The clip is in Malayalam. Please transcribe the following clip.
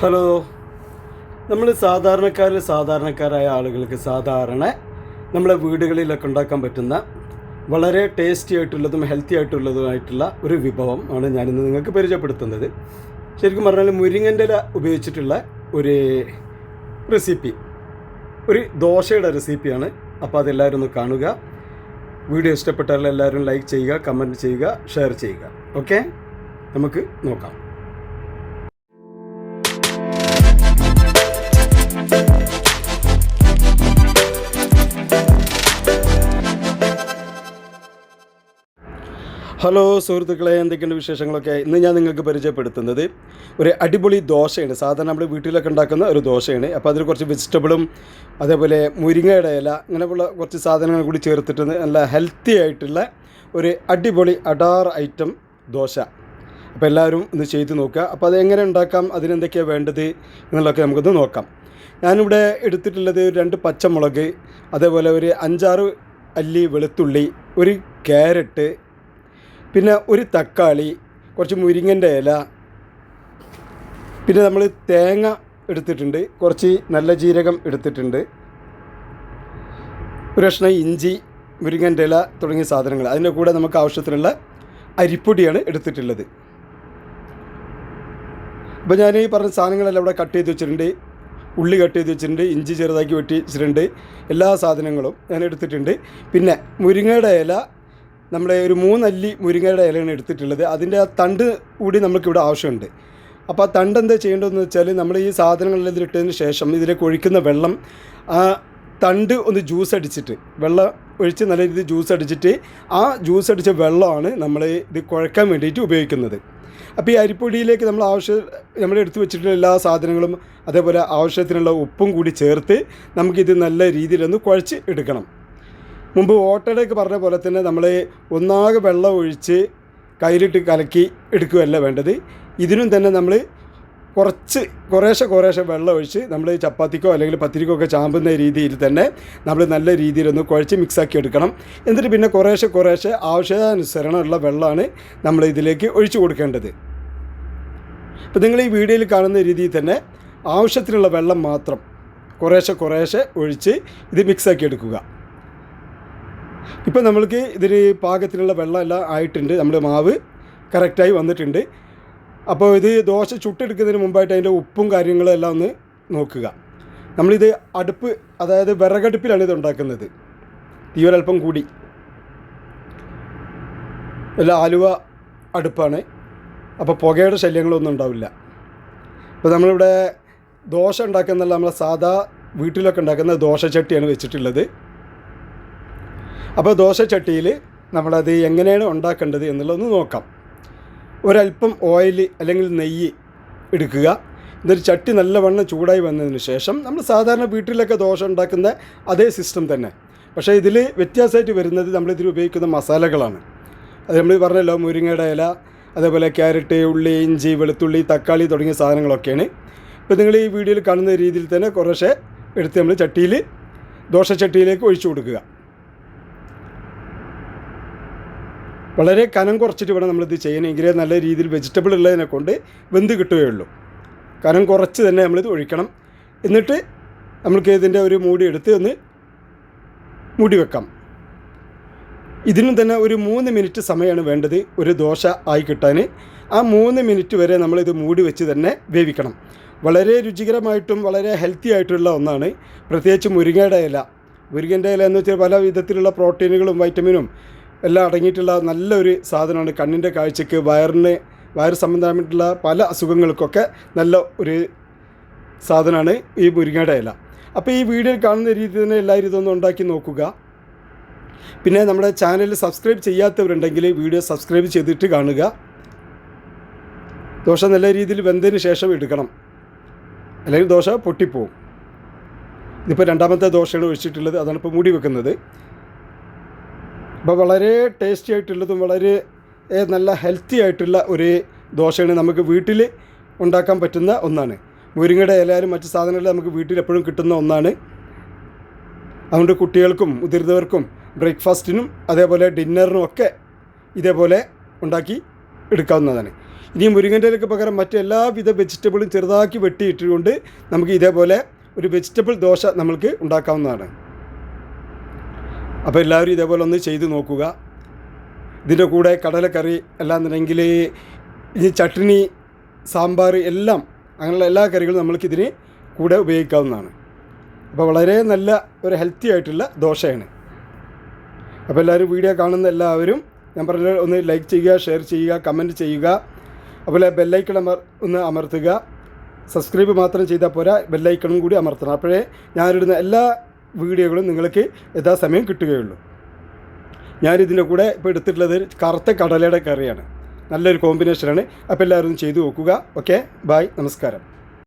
ഹലോ. നമ്മൾ സാധാരണക്കാരിൽ സാധാരണക്കാരായ ആളുകൾക്ക് സാധാരണ നമ്മളെ വീടുകളിലൊക്കെ ഉണ്ടാക്കാൻ പറ്റുന്ന വളരെ ടേസ്റ്റി ആയിട്ടുള്ളതും ഹെൽത്തി ആയിട്ടുള്ളതുമായിട്ടുള്ള ഒരു വിഭവം ആണ് ഞാനിന്ന് നിങ്ങൾക്ക് പരിചയപ്പെടുത്തുന്നത്. ശരിക്കും പറഞ്ഞാൽ മുരിങ്ങന്റെ ഇല ഉപയോഗിച്ചിട്ടുള്ള ഒരു റെസിപ്പി ഒരു ദോശയുടെ റെസിപ്പിയാണ് അപ്പോൾ അതെല്ലാവരും ഒന്ന് കാണുക. വീഡിയോ ഇഷ്ടപ്പെട്ടാൽ എല്ലാവരും ലൈക്ക് ചെയ്യുക കമന്റ് ചെയ്യുക ഷെയർ ചെയ്യുക. ഓക്കെ നമുക്ക് നോക്കാം. ഹലോ സുഹൃത്തുക്കളെ എന്തൊക്കെയുണ്ട് വിശേഷങ്ങളൊക്കെ? ഇന്ന് ഞാൻ നിങ്ങൾക്ക് പരിചയപ്പെടുത്തുന്നത് ഒരു അടിപൊളി ദോശയാണ്. സാധാരണ നമ്മൾ വീട്ടിലൊക്കെ ഉണ്ടാക്കുന്ന ഒരു ദോശയാണ്. അപ്പോൾ അതിൽ കുറച്ച് വെജിറ്റബിളും അതേപോലെ മുരിങ്ങയുടെ ഇല അങ്ങനെയുള്ള കുറച്ച് സാധനങ്ങൾ കൂടി ചേർത്തിട്ട് നല്ല ഹെൽത്തി ആയിട്ടുള്ള ഒരു അടിപൊളി അഡാർ ഐറ്റം ദോശ. അപ്പോൾ എല്ലാവരും ഒന്ന് ചെയ്ത് നോക്കുക. അപ്പോൾ അത് എങ്ങനെ ഉണ്ടാക്കാം അതിനെന്തൊക്കെയാണ് വേണ്ടത് എന്നുള്ളതൊക്കെ നമുക്കൊന്ന് നോക്കാം. ഞാനിവിടെ എടുത്തിട്ടുള്ളത് ഒരു രണ്ട് പച്ചമുളക് അതേപോലെ ഒരു അഞ്ചാറ് അല്ലി വെളുത്തുള്ളി ഒരു ക്യാരറ്റ് പിന്നെ ഒരു തക്കാളി കുറച്ച് മുരിങ്ങന്റെ ഇല പിന്നെ നമ്മൾ തേങ്ങ എടുത്തിട്ടുണ്ട് കുറച്ച് നല്ല ജീരകം എടുത്തിട്ടുണ്ട് ഒരു കഷ്ണം ഇഞ്ചി മുരിങ്ങന്റെ ഇല തുടങ്ങിയ സാധനങ്ങൾ. അതിന്റെ കൂടെ നമുക്ക് ആവശ്യത്തിനുള്ള അരിപ്പൊടിയാണ് എടുത്തിട്ടുള്ളത്. അപ്പോൾ ഞാൻ ഈ പറഞ്ഞ സാധനങ്ങളെല്ലാം ഇവിടെ കട്ട് ചെയ്ത് വെച്ചിട്ടുണ്ട് ഉള്ളി കട്ട് ചെയ്ത് വെച്ചിട്ടുണ്ട് ഇഞ്ചി ചെറുതാക്കി വെട്ടി വെച്ചിട്ടുണ്ട് എല്ലാ സാധനങ്ങളും ഞാൻ എടുത്തിട്ടുണ്ട്. പിന്നെ മുരിങ്ങയുടെ ഇല നമ്മുടെ ഒരു മൂന്നല്ലി മുരിങ്ങയുടെ ഇലയാണ് എടുത്തിട്ടുള്ളത്. അതിന്റെ ആ തണ്ട് കൂടി നമുക്കിവിടെ ആവശ്യമുണ്ട്. അപ്പോൾ ആ തണ്ട് എന്താ ചെയ്യേണ്ടതെന്ന് വെച്ചാൽ നമ്മൾ ഈ സാധനങ്ങളെല്ലാം ഇതിലിട്ടതിന് ശേഷം ഇതിലേക്ക് ഒഴിക്കുന്ന വെള്ളം ആ തണ്ട് ഒന്ന് ജ്യൂസ് അടിച്ചിട്ട് വെള്ളം ഒഴിച്ച് നല്ല രീതിയിൽ ജ്യൂസ് അടിച്ചിട്ട് ആ ജ്യൂസ് അടിച്ച വെള്ളമാണ് നമ്മൾ ഇത് കുഴക്കാൻ വേണ്ടിയിട്ട് ഉപയോഗിക്കുന്നത്. അപ്പോൾ ഈ അരിപ്പൊടിയിലേക്ക് നമ്മൾ ആവശ്യ നമ്മൾ എടുത്തു വെച്ചിട്ടുള്ള എല്ലാ സാധനങ്ങളും അതേപോലെ ആവശ്യത്തിനുള്ള ഉപ്പും കൂടി ചേർത്ത് നമുക്കിത് നല്ല രീതിയിലൊന്ന് കുഴച്ച് എടുക്കണം. മുമ്പ് ഓട്ടടയൊക്കെ പറഞ്ഞ പോലെ തന്നെ നമ്മൾ ഒന്നാകെ വെള്ളം ഒഴിച്ച് കയ്യിലിട്ട് കലക്കി എടുക്കുകയല്ല വേണ്ടത്. ഇതിനും തന്നെ നമ്മൾ കുറച്ച് കുറേശ്ശെ കുറേശ്ശെ വെള്ളം ഒഴിച്ച് നമ്മൾ ചപ്പാത്തിക്കോ അല്ലെങ്കിൽ പത്തിരിക്കോ ഒക്കെ ചാമ്പുന്ന രീതിയിൽ തന്നെ നമ്മൾ നല്ല രീതിയിലൊന്ന് കുഴച്ച് മിക്സാക്കി എടുക്കണം. എന്നിട്ട് പിന്നെ കുറേശ്ശെ കുറേശ്ശെ ആവശ്യാനുസരണമുള്ള വെള്ളമാണ് നമ്മൾ ഇതിലേക്ക് ഒഴിച്ചു കൊടുക്കേണ്ടത്. അപ്പോൾ നിങ്ങൾ ഈ വീഡിയോയിൽ കാണുന്ന രീതിയിൽ തന്നെ ആവശ്യത്തിനുള്ള വെള്ളം മാത്രം കുറേശ്ശെ കുറേശ്ശെ ഒഴിച്ച് ഇത് മിക്സാക്കി എടുക്കുക. ഇപ്പോൾ നമ്മൾക്ക് ഇതിന് പാകത്തിലുള്ള വെള്ളമെല്ലാം ആയിട്ടുണ്ട്. നമ്മുടെ മാവ് കറക്റ്റായി വന്നിട്ടുണ്ട്. അപ്പോൾ ഇത് ദോശ ചുട്ടെടുക്കുന്നതിന് മുമ്പായിട്ട് അതിന്റെ ഉപ്പും കാര്യങ്ങളും എല്ലാം ഒന്ന് നോക്കുക. നമ്മളിത് അടുപ്പ് അതായത് വിറകടുപ്പിലാണ് ഇത് ഉണ്ടാക്കുന്നത്. തീവരൽപ്പം കൂടി. എല്ലാം ആലുവ അടുപ്പാണ്. അപ്പോൾ പുകയുടെ ശല്യങ്ങളൊന്നും ഉണ്ടാവില്ല. അപ്പോൾ നമ്മളിവിടെ ദോശ ഉണ്ടാക്കുന്നല്ല നമ്മളെ സാധാ വീട്ടിലൊക്കെ ഉണ്ടാക്കുന്ന ദോശ ചട്ടിയാണ് വെച്ചിട്ടുള്ളത്. അപ്പോൾ ദോശച്ചട്ടിയിൽ നമ്മളത് എങ്ങനെയാണ് ഉണ്ടാക്കേണ്ടത് എന്നുള്ളതൊന്ന് നോക്കാം. ഒരല്പം ഓയിൽ അല്ലെങ്കിൽ നെയ്യ് എടുക്കുക. എന്നൊരു ചട്ടി നല്ലവണ്ണം ചൂടായി വന്നതിന് ശേഷം നമ്മൾ സാധാരണ വീട്ടിലൊക്കെ ദോശ ഉണ്ടാക്കുന്ന അതേ സിസ്റ്റം തന്നെ. പക്ഷേ ഇതിൽ വ്യത്യാസമായിട്ട് വരുന്നത് നമ്മളിതിൽ ഉപയോഗിക്കുന്ന മസാലകളാണ്. അത് നമ്മൾ പറഞ്ഞല്ലോ മുരിങ്ങയുടെ ഇല അതേപോലെ ക്യാരറ്റ് ഉള്ളി ഇഞ്ചി വെളുത്തുള്ളി തക്കാളി തുടങ്ങിയ സാധനങ്ങളൊക്കെയാണ്. ഇപ്പോൾ നിങ്ങൾ ഈ വീഡിയോയിൽ കാണുന്ന രീതിയിൽ തന്നെ കുറേശ്ശെ എടുത്ത് നമ്മൾ ചട്ടിയിൽ ദോശച്ചട്ടിയിലേക്ക് ഒഴിച്ചു കൊടുക്കുക. വളരെ കനം കുറച്ചിട്ട് വേണം നമ്മളിത് ചെയ്യണമെങ്കിൽ നല്ല രീതിയിൽ വെജിറ്റബിൾ ഉള്ളതിനെ കൊണ്ട് വെന്ത് കിട്ടുകയുള്ളൂ കനം കുറച്ച് തന്നെ നമ്മളിത് ഒഴിക്കണം. എന്നിട്ട് നമ്മൾക്ക് ഇതിന്റെ ഒരു മൂടി എടുത്ത് ഒന്ന് മൂടി വെക്കാം. ഇതിനും തന്നെ ഒരു മൂന്ന് മിനിറ്റ് സമയമാണ് വേണ്ടത് ഒരു ദോശ ആയി കിട്ടാൻ ആ മൂന്ന് മിനിറ്റ് വരെ നമ്മളിത് മൂടി വെച്ച് തന്നെ വേവിക്കണം. വളരെ രുചികരമായിട്ടും വളരെ ഹെൽത്തി ആയിട്ടുള്ള ഒന്നാണ്. പ്രത്യേകിച്ച് മുരിങ്ങയുടെ ഇല. മുരിങ്ങന്റെ ഇല എന്ന് വെച്ചാൽ പല വിധത്തിലുള്ള പ്രോട്ടീനുകളും വൈറ്റമിനും എല്ലാം അടങ്ങിയിട്ടുള്ള നല്ലൊരു സാധനമാണ് കണ്ണിന്റെ കാഴ്ചക്ക് വയറിന് വയറ് സംബന്ധമായിട്ടുള്ള പല അസുഖങ്ങൾക്കൊക്കെ നല്ല ഒരു സാധനമാണ് ഈ മുരിങ്ങയുടെ ഇല. അപ്പോൾ ഈ വീഡിയോയിൽ കാണുന്ന രീതിയിൽ തന്നെ എല്ലാവരും ഇതൊന്നും ഉണ്ടാക്കി നോക്കുക. പിന്നെ നമ്മുടെ ചാനൽ സബ്സ്ക്രൈബ് ചെയ്യാത്തവരുണ്ടെങ്കിൽ വീഡിയോ സബ്സ്ക്രൈബ് ചെയ്തിട്ട് കാണുക. ദോശ നല്ല രീതിയിൽ വെന്തതിന് ശേഷം എടുക്കണം. അല്ലെങ്കിൽ ദോശ പൊട്ടിപ്പോവും. ഇതിപ്പോൾ രണ്ടാമത്തെ ദോശയാണ് ഒഴിച്ചിട്ടുള്ളത്. അതാണ് ഇപ്പോൾ മൂടി വെക്കുന്നത്. അപ്പോൾ വളരെ ടേസ്റ്റി ആയിട്ടുള്ളതും വളരെ നല്ല ഹെൽത്തി ആയിട്ടുള്ള ഒരു ദോശയാണ് നമുക്ക് വീട്ടിൽ ഉണ്ടാക്കാൻ പറ്റുന്ന ഒന്നാണ്. മുരിങ്ങയുടെ ഇലയാലും മറ്റു സാധനങ്ങളും നമുക്ക് വീട്ടിൽ എപ്പോഴും കിട്ടുന്ന ഒന്നാണ്. അതുകൊണ്ട് കുട്ടികൾക്കും മുതിർന്നവർക്കും ബ്രേക്ക്ഫാസ്റ്റിനും അതേപോലെ ഡിന്നറിനും ഒക്കെ ഇതേപോലെ ഉണ്ടാക്കി എടുക്കാവുന്നതാണ്. ഇനി മുരിങ്ങന്റെ ഇലയ്ക്ക് പകരം മറ്റെല്ലാവിധ വെജിറ്റബിളും ചെറുതാക്കി വെട്ടിയിട്ടുകൊണ്ട് നമുക്ക് ഇതേപോലെ ഒരു വെജിറ്റബിൾ ദോശ നമ്മൾക്ക് ഉണ്ടാക്കാവുന്നതാണ്. അപ്പോൾ എല്ലാവരും ഇതേപോലെ ഒന്ന് ചെയ്ത് നോക്കുക. ഇതിന്റെ കൂടെ കടലക്കറി അല്ലാന്നുണ്ടെങ്കിൽ ഇനി ചട്നി സാമ്പാർ എല്ലാം അങ്ങനെയുള്ള എല്ലാ കറികളും നമ്മൾക്കിതിന് കൂടെ ഉപയോഗിക്കാവുന്നതാണ്. അപ്പോൾ വളരെ നല്ല ഒരു ഹെൽത്തി ആയിട്ടുള്ള ദോശയാണ്. അപ്പോൾ എല്ലാവരും വീഡിയോ കാണുന്ന എല്ലാവരും ഞാൻ പറഞ്ഞ ഒന്ന് ലൈക്ക് ചെയ്യുക ഷെയർ ചെയ്യുക കമന്റ് ചെയ്യുക. അതുപോലെ ബെല്ലൈക്കൺ അമർ ഒന്ന് അമർത്തുക. സബ്സ്ക്രൈബ് മാത്രം ചെയ്താൽ പോരാ ബെല്ലൈക്കണും കൂടി അമർത്തണം. അപ്പോഴേ ഞാനിടുന്ന എല്ലാ വീഡിയോകളും നിങ്ങൾക്ക് യഥാസമയം കിട്ടുകയുള്ളൂ. ഞാനിതിന്റെ കൂടെ ഇപ്പോൾ എടുത്തിട്ടുള്ളത് കറുത്ത കടലയുടെ കറിയാണ്. നല്ലൊരു കോമ്പിനേഷനാണ്. അപ്പോൾ എല്ലാവരും ചെയ്തു നോക്കുക. ഓക്കെ? ബായ് നമസ്കാരം.